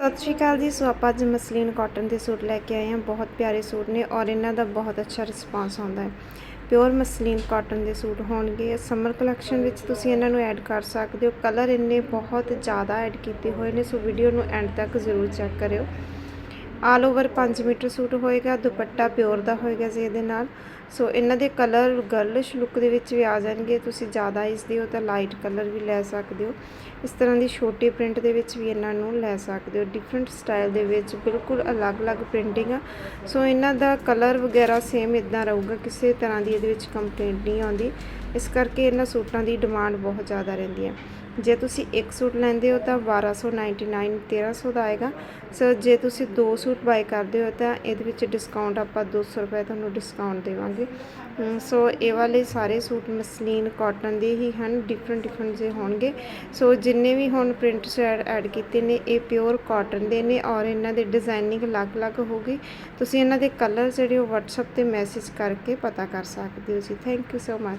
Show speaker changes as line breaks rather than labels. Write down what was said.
ਸਤਿ ਸ਼੍ਰੀ ਅਕਾਲ ਜੀ। ਸੋ ਆਪਾਂ ਅੱਜ ਮਸਲੀਨ ਕਾਟਨ ਦੇ ਸੂਟ ਲੈ ਕੇ ਆਏ ਹਾਂ। ਬਹੁਤ ਪਿਆਰੇ ਸੂਟ ਨੇ ਔਰ ਇਹਨਾਂ ਦਾ ਬਹੁਤ ਅੱਛਾ ਰਿਸਪਾਂਸ ਆਉਂਦਾ ਹੈ। ਪਿਓਰ ਮਸਲੀਨ ਕਾਟਨ ਦੇ ਸੂਟ ਹੋਣਗੇ। ਸਮਰ ਕਲੈਕਸ਼ਨ ਵਿੱਚ ਤੁਸੀਂ ਇਹਨਾਂ ਨੂੰ ਐਡ ਕਰ ਸਕਦੇ ਹੋ। ਕਲਰ ਇੰਨੇ ਬਹੁਤ ਜ਼ਿਆਦਾ ਐਡ ਕੀਤੇ ਹੋਏ ਨੇ। ਸੋ ਵੀਡੀਓ ਨੂੰ ਐਂਡ ਤੱਕ ਜ਼ਰੂਰ ਚੈੱਕ ਕਰਿਓ। ਆਲ ਓਵਰ 5 ਮੀਟਰ ਸੂਟ ਹੋਏਗਾ, ਦੁਪੱਟਾ ਪਿਓਰ ਦਾ ਹੋਏਗਾ ਜੀ ਇਹਦੇ ਨਾਲ। ਸੋ ਇਹਨਾਂ ਦੇ ਕਲਰ ਗਰਲਿਸ਼ ਲੁੱਕ ਦੇ ਵਿੱਚ ਵੀ ਆ ਜਾਣਗੇ, ਤੁਸੀਂ ਜ਼ਿਆਦਾ ਇਸ ਦੀ ਹੋ ਤਾਂ ਲਾਈਟ ਕਲਰ ਵੀ ਲੈ ਸਕਦੇ ਹੋ। ਇਸ ਤਰ੍ਹਾਂ ਦੀ ਛੋਟੀ ਪ੍ਰਿੰਟ ਦੇ ਵਿੱਚ ਵੀ ਇਹਨਾਂ ਨੂੰ ਲੈ ਸਕਦੇ ਹੋ। ਡਿਫਰੈਂਟ ਸਟਾਈਲ ਦੇ ਵਿੱਚ ਬਿਲਕੁਲ ਅਲੱਗ-ਅਲੱਗ ਪ੍ਰਿੰਟਿੰਗ ਆ। ਸੋ ਇਹਨਾਂ ਦਾ ਕਲਰ ਵਗੈਰਾ ਸੇਮ ਇਦਾਂ ਰਹੂਗਾ, ਕਿਸੇ ਤਰ੍ਹਾਂ ਦੀ ਇਹਦੇ ਵਿੱਚ ਕੰਪਲੇਂਟ ਨਹੀਂ ਆਉਂਦੀ। ਇਸ ਕਰਕੇ ਇਹਨਾਂ ਸੂਟਾਂ ਦੀ ਡਿਮਾਂਡ ਬਹੁਤ ਜ਼ਿਆਦਾ ਰਹਿੰਦੀ ਹੈ ਜੇ ਤੁਸੀਂ ਇੱਕ ਸੂਟ ਲੈਂਦੇ ਹੋ ਤਾਂ 1299 1300 ਦਾ ਆਏਗਾ। ਸੋ ਜੇ ਤੁਸੀਂ ਦੋ ਸੂਟ ਬਾਈ ਕਰਦੇ ਹੋ ਤਾਂ ਇਹਦੇ ਵਿੱਚ ਡਿਸਕਾਊਂਟ ਆਪਾਂ 200 ਰੁਪਏ ਤੁਹਾਨੂੰ ਡਿਸਕਾਊਂਟ ਦੇਵਾਂਗੇ। ਸੋ ਇਹ ਵਾਲੇ ਸਾਰੇ ਸੂਟ ਮਸਲੀਨ ਕਾਟਨ ਦੇ ਹੀ ਹਨ ਡਿਫਰੈਂਟ ਡਿਫਰੈਂਟ ਜੇ ਹੋਣਗੇ। ਸੋ ਜਿੰਨੇ ਵੀ ਹੁਣ ਪ੍ਰਿੰਟ ਸੈਡ ਐਡ ਕੀਤੇ ਨੇ, ਇਹ ਪਿਓਰ ਕਾਟਨ ਦੇ ਨੇ ਔਰ ਇਹਨਾਂ ਦੇ ਡਿਜ਼ਾਈਨਿੰਗ ਅਲੱਗ-ਅਲੱਗ ਹੋਗੀ ਤੁਸੀਂ ਇਹਨਾਂ ਦੇ ਕਲਰ ਜਿਹੜੇ ਉਹ WhatsApp ਤੇ ਮੈਸੇਜ ਕਰਕੇ ਪਤਾ ਕਰ ਸਕਦੇ ਹੋ ਜੀ। Thank you so much